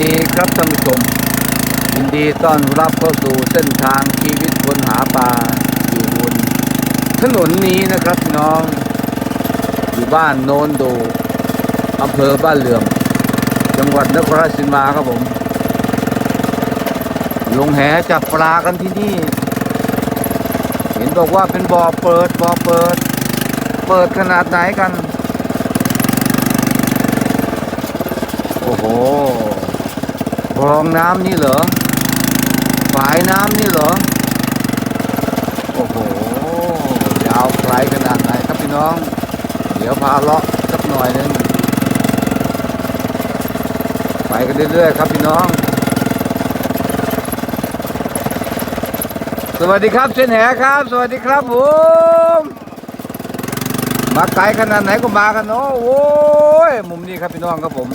ดีครับท่านผู้ชมยินดีต้อนรับเข้าสู่เส้นทางชีวิตคนหาปลาอยู่บนถนนนี้นะครับพี่น้อง อยู่บ้านโนนดูอำเภอบ้านเหลื่อม จังหวัดนครราชสีมาครับผม ลงแหจับปลากันที่นี่ เห็นบอกว่าเป็นบ่อเปิดบ่อเปิด เปิดขนาดไหนกัน โอ้โห คลองน้ำนี่เหรอฝายน้ำนี่เหรอ โอ้โห ยาวไกลขนาดไหนครับพี่น้อง เดี๋ยวพาเลาะสักหน่อยหนึง ไปกันเรื่อยๆครับพี่น้อง สวัสดีครับเส้นแหครับ สวัสดีครับผมมาไกลขนาดไหนก็มากันเนาะ โอ้ย มุมนี้ครับพี่น้องครับผม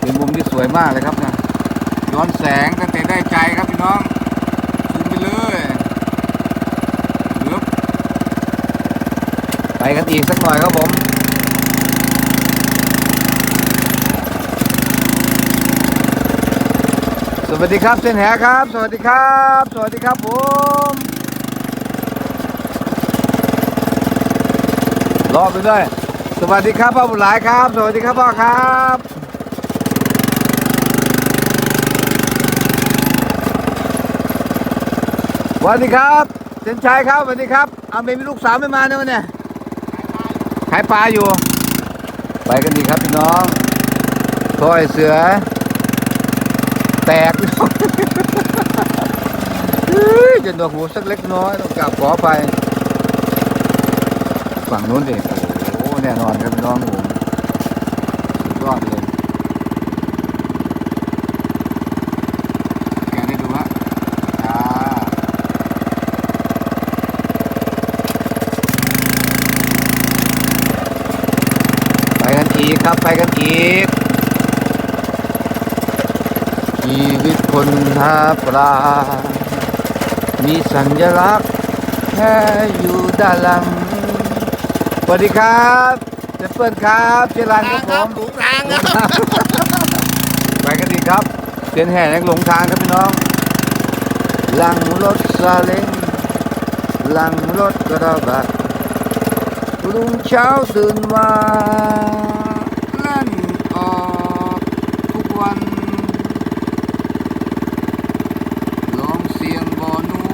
เป็นมุมที่สวยมากเลยครับนะ ย้อนแสงก็เตะได้ใจครับพี่น้องซูมไปเลยปึ๊บไปกันอีกสักหน่อยครับผมสวัสดีครับเส้นแหครับ สวัสดีครับ สวัสดีครับผมรอไปด้วยสวัสดีครับพ่อบุญหลายครับ สวัสดีครับพ่อครับ วัสดีครับเส้นชัยครับสวัสดีครับอาเมมีลูกสาวไม่มาเนี่ยวันเนี่ยขายปลาอยู่ ไปกันดีครับพี่น้องถ้อยเสือ แตกเฮ้ยจะหนวกหูสักเล็กน้อยต้องกลับขอไป ฝั่งนู้นดิโอ้แน่นอนครับพี่น้องผมสุดยอดเลยแกได้ดูฮะจ้าไปกัน อีกครับไปกันอีกชีวิตคนหาปลา มีสัญลักษณ์แค่อยู่ด้านหลังสวัสดีครับเจเปิ้ลครับเจรันครับผมหลงทางครับไปกันดีครับเสียนแห่นักหลงทางครับพี่น้อง หลังรถซาเล้งหลังรถกระบะรุ่งเช้าตื่นมาเล่นออกทุกวัน ลองเสียงบ่อนู้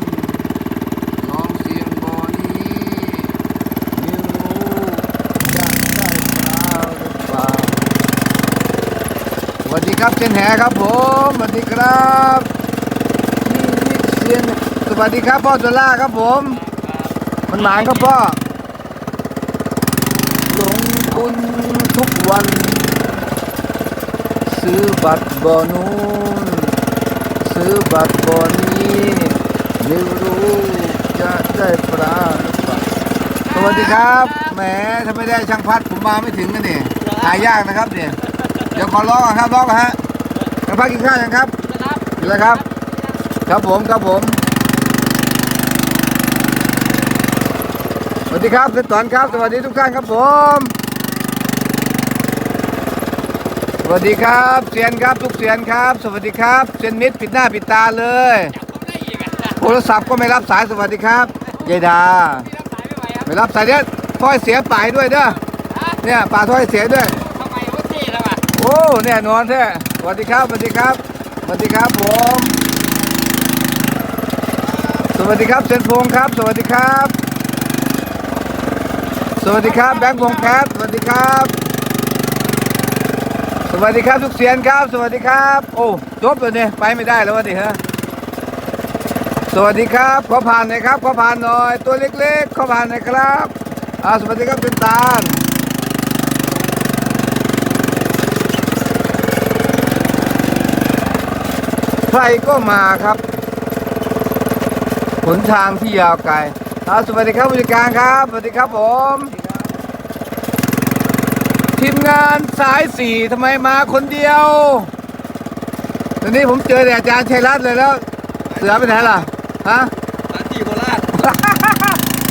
นลองเสียงบ่อนี้ไม่รู้จะได้ปลาหรือเปล่าสวัสดี ครับเชนแหครับผมสวัสดีครับนี่เซียนสวัสดีครับพ่อจุล่าครับผม มันหมานครับพ่อลงทุนทุกวัน ซื้อบัตรบอนูนซื้อบัตรบอนี้ไม่รู้จะได้ปลาหรือเปล่าสวัสดีครับแหมถ้าไม่ได้ช่างพัดผมมาไม่ถึงกันนี่หายากนะครับเนี่ย เดี๋ยวขอร้องก่อนครับร้องก่อนฮะช่างพัดกินข้าวยังครับกินแล้วครับ ครับผมครับผมสวัสดีครับเสตอนครับ สวัสดีทุกท่านครับผม สวัสดีครับเซียนครับทุกเซียนครับ สวัสดีครับเซียนมิตรปิดหน้าปิดตาเลย โทรศัพท์ก็ไม่รับสายสวัสดีครับยายดา ไม่รับสายเนี่ยถ้อยเสียป่ายด้วยเด้อเนี่ยป่าถ้อยเสียด้วย โอ้แน่นอนแท้สวัสดีครับ สวัสดีครับ สวัสดีครับผม สวัสดีครับเซนพงครับ สวัสดีครับ สวัสดีครับแบงค์พงแคทสวัสดีครับ สวัสดีครับทุกเสียนครับ สวัสดีครับ โอ้จบเลยเนี่ยไปไม่ได้แล้ววะดิฮะสวัสดีครับ ขอผ่านหน่อยครับ ขอผ่านหน่อย ตัวเล็กๆ ขอผ่านหน่อยครับอ่าสวัสดีครับเป็นตาล ใครก็มาครับหนทางที่ยาวไกลอ่าสวัสดีครับผู้จัดการครับ สวัสดีครับผม ทีมงานสายสี่ทำไมมาคนเดียว ตอนนี้ผมเจอแต่อาจารย์ชัยรัตน์เลยแล้ว เสือไปไหนล่ะ ฮะมาที่โคราช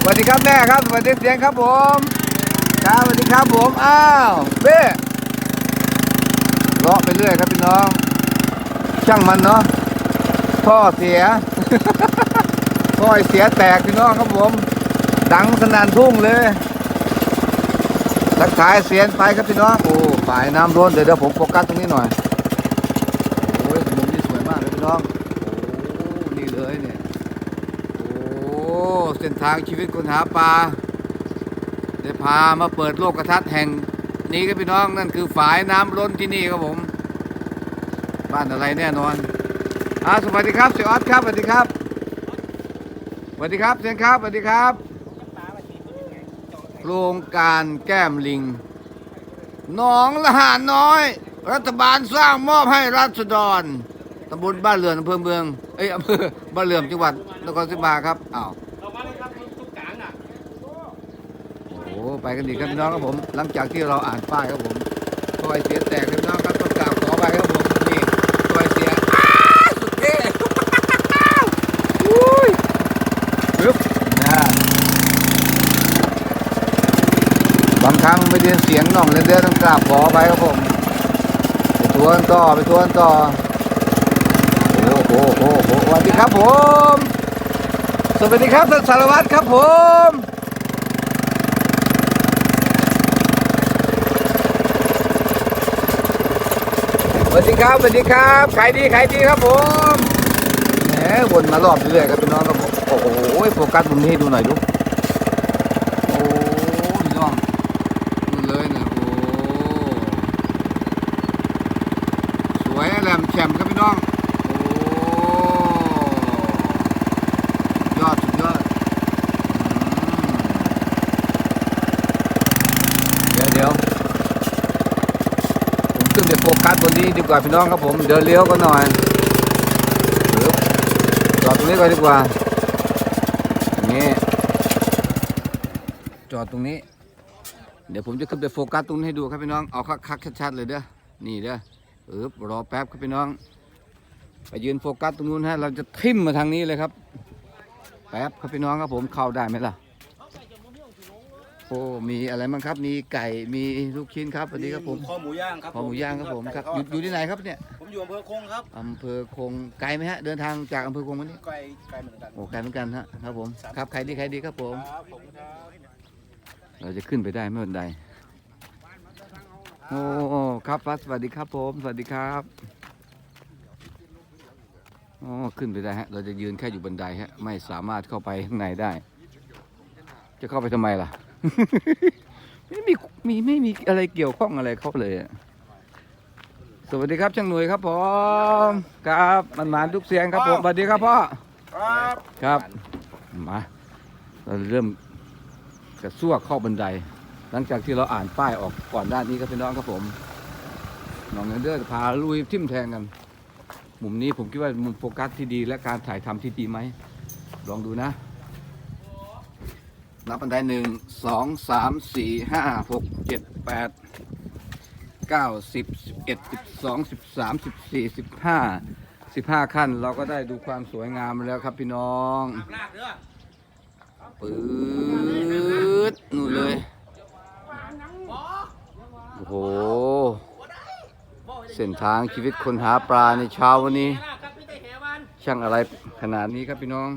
สวัสดีครับแม่ครับ สวัสดีเสียงครับผม ครับสวัสดีครับผม อ้าวเบ้เลาะไปเรื่อยครับพี่น้อง ช่างมันเนาะท่อเสียท่อเสียแตกพี่น้องครับผม ดังสนั่นทุ่งเลยทักทายเสียนไปครับพี่น้องโอ้ฝ่ายน้ำร้นเดี๋ยวเดี๋ยวผมโฟกัสตรงนี้หน่อยโอ้ยมุมนี้สวยมากเลยพี่น้องโอ้นี่เลยเนี่ยโอ้เส้นทางชีวิตคนหาปลาได้พามาเปิดโลกกระทัดแห่งนี้ครับพี่น้องนั่นคือฝ่ายน้ำล้นที่นี่ครับผม บ้านอะไรแน่นอนอ่าสวัสดีครับเสียออสครับสวัสดีครับสวัสดีครับเสียนครับสวัสดีครับ โครงการแก้มลิงหนองละหาน้อย รัฐบาลสร้างมอบให้รัษฎรตำบลบ้านเรือนอำเภอเมืองเอ้ยอำเภอบ้านเรือนจังหวัดนครศรีธรรมาครับอ้าวโอ้ไปกันดีครับพี่น้องครับผม หลังจากที่เราอ่านป้ายครับผมซอยเสียแตกครับพี่น้องครับต้องกราบขอไปครับผมนี่ซอยเสียอ้าสุดเท่อุ้ยปึ๊บนะ บางครั้งไม่ได้เสียงน่องเล่นเดือต้องกราบขอไปครับผมไปทวนต่อไปทวนต่อโอ้โหโอ้โหสวัสดีครับผม สวัสดีครับท่านสารวัตรครับผมสวัสดีครับสวัสดีครับขายดีขายดีครับผมแหมวนมารอบเรื่อยๆครับพี่น้องครับผมโอ้โหโฟกัสมุมนี้ดูหน่อยดู โอ้พี่น้องนู่นเลยเนี่ยโอ้สวยแหลมแฉมครับพี่น้องโอ้ยอดสุดยอดอืมเดี๋ยวเดี๋ยวผมขึ้นไปโฟ กัสบนนี้ดีกว่าพี่น้องครับผม เดี๋ยวเลี้ยวก็หน่อยจอดตรงนี้ก่อนดีกว่าอย่างนี่จอดตรงนี้ เดี๋ยวผมจะขึ้นไปโฟกัสตรงนี้ให้ดูครับพี่น้องเอาคักๆชัดๆเลยเด้อนี่เด้อเออรอแป๊บครับพี่น้อง ไปยืนโฟกัสตรงนู้นฮะเราจะทิ่มมาทางนี้เลยครับแป๊บครับพี่น้องครับผมเข้าได้ไหมล่ะ โอ้ มีอะไรบ้างครับ มีไก่ มีลูกชิ้นครับสวัสดีครับผม คอหมูย่างครับขอหมูย่างครับผมครับ อยู่อยู่ที่ไหนครับเนี่ย ผมอยู่อำเภอคงครับอำเภอคง ไกลไหมฮะ เดินทางจากอำเภอคงมานี่ไกลไกลเหมือนกัน โอ้ ไกลเหมือนกันฮะ ครับผม ครับ ใครดีใครดีครับผม ครับผมครับเราจะขึ้นไปได้ไม่บันไดโอ้ ครับฟัสสวัสดีครับผม สวัสดีครับอ๋อขึ้นไปได้ฮะ เราจะยืนแค่อยู่บันไดฮะ ไม่สามารถเข้าไปข้างในได้ จะเข้าไปทำไมล่ะ ไม่มีมีไม่มีอะไรเกี่ยวข้องอะไรเข้าเลยอะสวัสดีครับช่างหน่วยครับผมครับมันหมานทุกเสียงครับผมสวัสดีครับพ่อครับครับมาเราเริ่มกระซวกเข้าบันได หลังจากที่เราอ่านป้ายออกก่อนด้านนี้ครับพี่น้องครับผมน้องเงินเดอร์พาลุยทิ่มแทงกันมุมนี้ผมคิดว่ามุมโฟกัสที่ดีและการถ่ายทำที่ดีไหมลองดูนะ นับบันไดหนึ่งสองสามสี่ห้าหกเจ็ดแปดเก้าสิบสิบเอ็ดสิบสองสิบสามสิบสี่สิบห้าสิบห้าขั้นเราก็ได้ดูความสวยงามแล้วครับพี่น้องปื๊ดนู่นเลย โอ้โห เส้นทางชีวิตคนหาปลาในเช้าวันนี้ ช่างอะไรขนาดนี้ครับพี่น้อง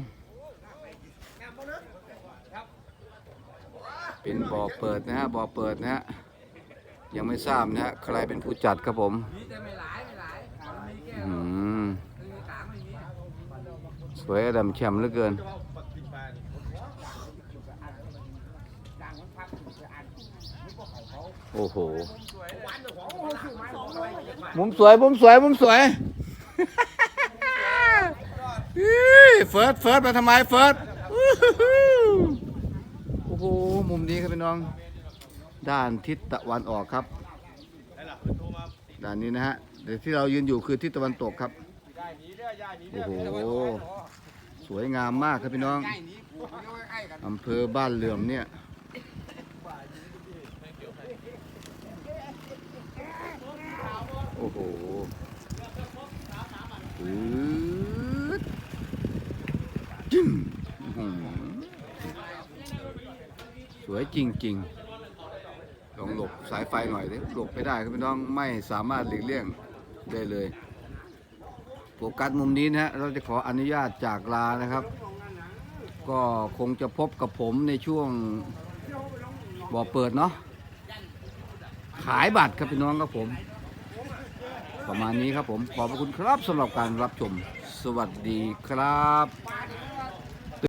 เป็นบ่อเปิดนะฮะบ่อเปิดนะฮะยังไม่ทราบนะฮะใครเป็นผู้จัดครับผมอืมสวยอดำแช่มเหลือเกินโอ้โห มุมสวย มุมสวย มุมสวยเฟิร์สเฟิร์สมาทำไมเฟิร์ส มุมนี้ครับพี่น้อง ด้านทิศตะวันออกครับ ด้านนี้นะฮะเดี๋ยวที่เรายืนอยู่คือทิศตะวันตกครับ โอ้โห สวยงามมากครับพี่น้อง อำเภอบ้านเหลื่อมเนี่ย โอ้โหปื๊ดจึ้งอื้อหือส วยจริงๆลองหลบสายไฟหน่อยดิหลบไม่ได้ครับพี่น้องไม่สามารถหลีกเลี่ยงได้เลยโฟกัสมุมนี้นะฮะเราจะขออนุญาตจากลานะครับ ก็คงจะพบกับผมในช่วงบ่อเปิดเนาะขายบัตรครับพี่น้องครับผม ประมาณนี้ครับผมขอบพระคุณครับสำหรับการรับชม สวัสดีครับ